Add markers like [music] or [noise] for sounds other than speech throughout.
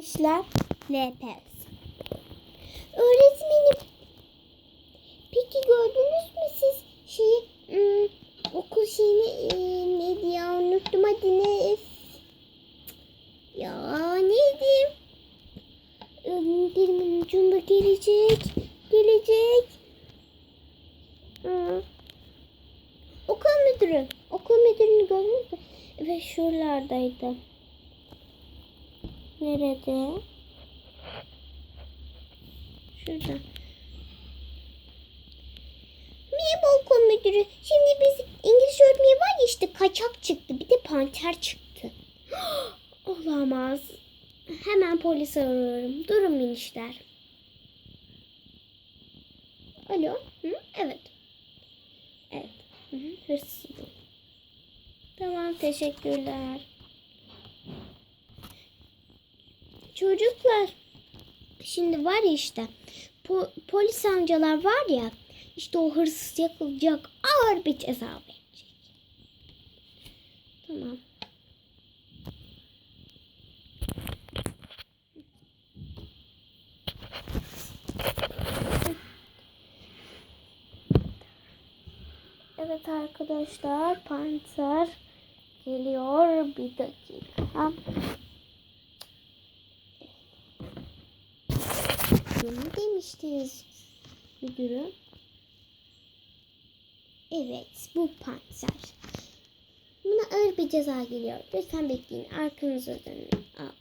İşler LPS. Öğretmenim. Peki gördünüz mü siz şeyi ım, okul şeyini e, neydi ya unuttum adını. Ya neydi? Im, Dilimin ucunda gelecek. Gelecek. Hı. Okul müdürü. Okul müdürünü gördünüz mü? Evet şuralardaydı. Nerede? Şurada. Merhaba okul müdürü. Şimdi biz İngilizce öğretmeni var ya işte kaçak çıktı. Bir de panter çıktı. [gasps] Olamaz. Hemen polis arıyorum. Durun minişler. Alo. Hı? Evet. Evet. Hı hı. Hırsız. Tamam teşekkürler. Çocuklar. Şimdi var ya işte. po- polis amcalar var ya. işte o hırsız yakılacak. Ağır bir ceza verecek. Tamam. Evet arkadaşlar panter geliyor bir dakika. Ne demiştiniz müdürüm? Evet bu panter. Buna ağır bir ceza geliyor. Lütfen bekleyin. Arkanıza dönün. Al.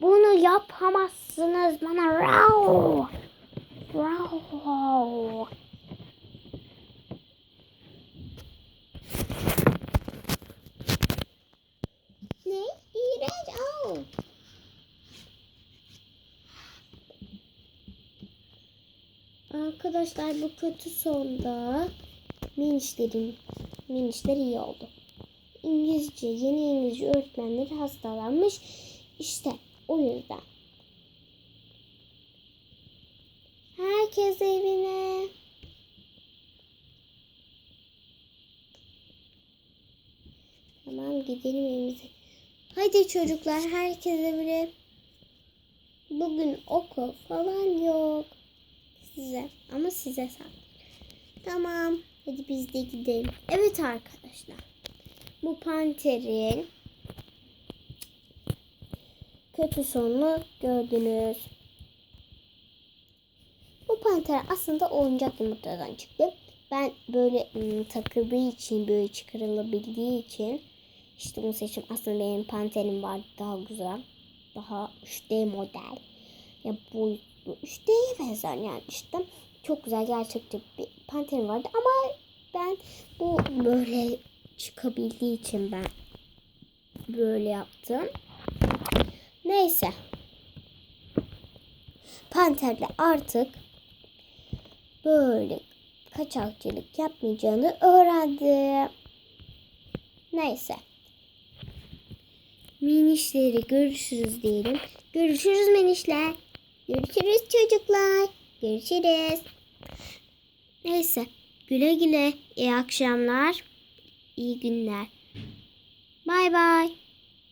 Bunu yapamazsınız bana. Rav. Rav. Ne? İğrenç. Au. Arkadaşlar bu kötü sonda minişlerin minişler iyi oldu. İngilizce, yeni İngilizce öğretmenleri hastalanmış. İşte o yüzden. Herkes evine. Tamam gidelim evimize. Hadi çocuklar herkes evine. Bugün okul falan yok. Size ama size sağ. Tamam. Hadi biz de gidelim. Evet arkadaşlar. Bu panterin kötü sonunu gördünüz. Bu panter aslında oyuncak yumurtadan çıktı. Ben böyle ım, takıldığı için, böyle çıkarılabildiği için işte bunu seçim. Aslında benim panterim var daha güzel. Daha 3D model. Ya boyutlu 3D'ye benzer yani işte. Çok güzel gerçekçi bir panterim vardı ama ben bu böyle çıkabildiği için ben böyle yaptım. Neyse. Panterle artık böyle kaçakçılık yapmayacağını öğrendi. Neyse. Minişleri görüşürüz diyelim. Görüşürüz minişler. Görüşürüz çocuklar. Görüşürüz. Neyse. Güle güle. İyi akşamlar. İyi günler. Bay bay.